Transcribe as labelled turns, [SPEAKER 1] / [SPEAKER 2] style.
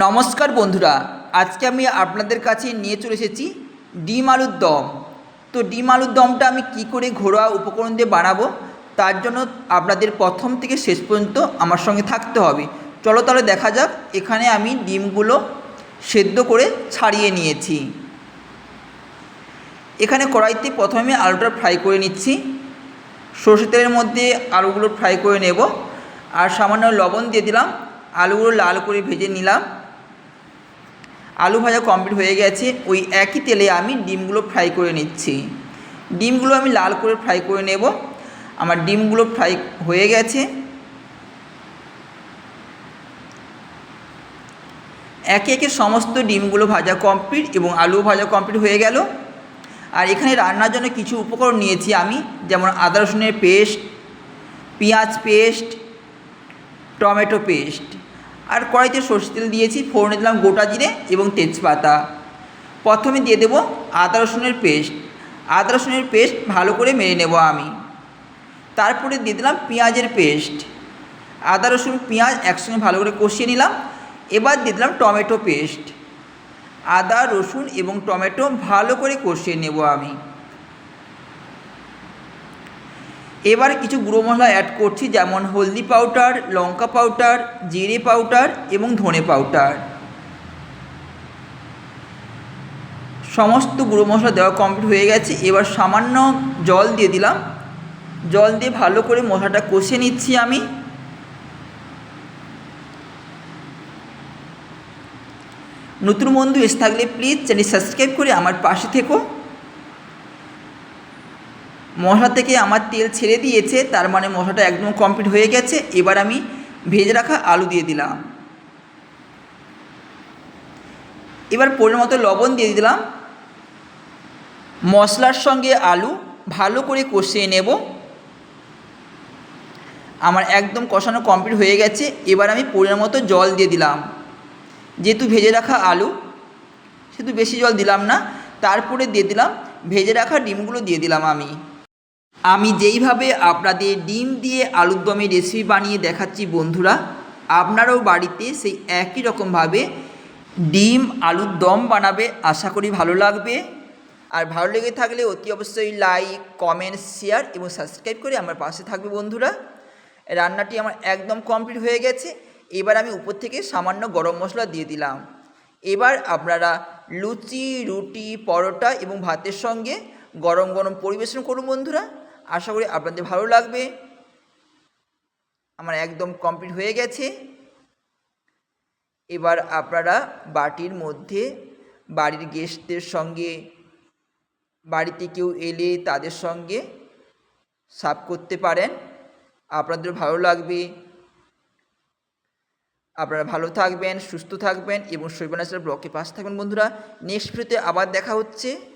[SPEAKER 1] নমস্কার বন্ধুরা, আজকে আমি আপনাদের কাছে নিয়ে চলে এসেছি ডিম আলুর দম। তো ডিম আলুর দমটা আমি কি করে ঘরোয়া উপকরণ দিয়ে বানাবো, তার জন্য আপনাদের প্রথম থেকে শেষ পর্যন্ত আমার সঙ্গে থাকতে হবে। চলো তাহলে দেখা যাক, এখানে আমি ডিমগুলো সেদ্ধ করে ছাড়িয়ে নিয়েছি। এখানে কড়াইতে প্রথমে আলুটা ফ্রাই করে নিচ্ছি। সরষে তেলের মধ্যে আলুগুলো ফ্রাই করে নেব। আর সামান্য লবণ দিয়ে দিলাম, আলুগুলো লাল করে ভেজে নিলাম। আলু ভাজা কমপ্লিট হয়ে গেছে। ওই একই তেলে আমি ডিমগুলো ফ্রাই করে নিচ্ছি। ডিমগুলো আমি লাল করে ফ্রাই করে নেব। আমার ডিমগুলো ফ্রাই হয়ে গেছে। একে একে সমস্ত ডিমগুলো ভাজা কমপ্লিট এবং আলু ভাজা কমপ্লিট হয়ে গেল। আর এখানে রান্নার জন্য কিছু উপকরণ নিয়েছি আমি, যেমন আদা রসুনের পেস্ট, পেঁয়াজ পেস্ট, টমেটো পেস্ট। আর কড়াইতে সর্ষে তেল দিয়েছি, ফোড়নে দিলাম গোটা জিরে এবং তেজপাতা। প্রথমে দিয়ে দেবো আদা রসুনের পেস্ট। আদা রসুনের পেস্ট ভালো করে মেরে নেব আমি। তারপরে দিয়ে দিলাম পেঁয়াজের পেস্ট। আদা রসুন, পেঁয়াজ একসঙ্গে ভালো করে কষিয়ে নিলাম। এবার দিয়ে দিলাম টমেটো পেস্ট। আদা, রসুন এবং টমেটো ভালো করে কষিয়ে নেব আমি। এবার কিছু গুঁড়ো মশলা অ্যাড করছি, যেমন হলদি পাউডার লঙ্কা পাউডার জিরে পাউডার এবং ধনে পাউডার সমস্ত গুঁড়ো মশলা দেওয়া কমপ্লিট হয়ে গেছে। এবার সামান্য জল দিয়ে দিলাম। জল দিয়ে ভালো করে মশলাটা কষে নিচ্ছি আমি। নতুন বন্ধু এসে থাকলে প্লিজ চ্যানেল সাবস্ক্রাইব করে আমার পাশে থেকো। মশলা থেকে আমার তেল ছেড়ে দিয়েছে, তার মানে মশলাটা একদম কমপ্লিট হয়ে গেছে। এবার আমি ভেজে রাখা আলু দিয়ে দিলাম। এবার পরিমাণ মতো লবণ দিয়ে দিলাম। মশলার সঙ্গে আলু ভালো করে কষিয়ে নেব। আমার একদম কষানো কমপ্লিট হয়ে গেছে। এবার আমি পরিমাণ মতো জল দিয়ে দিলাম। যেহেতু ভেজে রাখা আলু, সেহেতু বেশি জল দিলাম না। তারপরে দিয়ে দিলাম, ভেজে রাখা ডিমগুলো দিয়ে দিলাম আমি। আমি যেইভাবে আপনাদের ডিম দিয়ে আলুর দমের রেসিপি বানিয়ে দেখাচ্ছি বন্ধুরা, আপনারাও বাড়িতে সেই একই রকমভাবে ডিম আলুর দম বানাবে, আশা করি ভালো লাগবে। আর ভালো লেগে থাকলে অতি অবশ্যই লাইক কমেন্ট শেয়ার এবং সাবস্ক্রাইব করে আমার পাশে থাকবে বন্ধুরা। রান্নাটি আমার একদম কমপ্লিট হয়ে গেছে, এবার আমি উপর থেকে সামান্য গরম মশলা দিয়ে দিলাম। এবার আপনারা লুচি, রুটি, পরোটা এবং ভাতের সঙ্গে গরম গরম পরিবেশন করুন বন্ধুরা। আশা করি আপনাদের ভালো লাগবে। আমার একদম কমপ্লিট হয়ে গেছে। এবার আপনারা বাটির মধ্যে বাড়ির গেস্টদের সঙ্গে, বাড়িতে কেউ এলে তাদের সঙ্গে সার্ভ করতে পারেন। আপনাদের ভালো লাগবে। আপনারা ভালো থাকবেন, সুস্থ থাকবেন এবং শৈবানাচার ব্লকে পাশে থাকবেন বন্ধুরা। নেক্সট ভিডিওতে আবার দেখা হচ্ছে।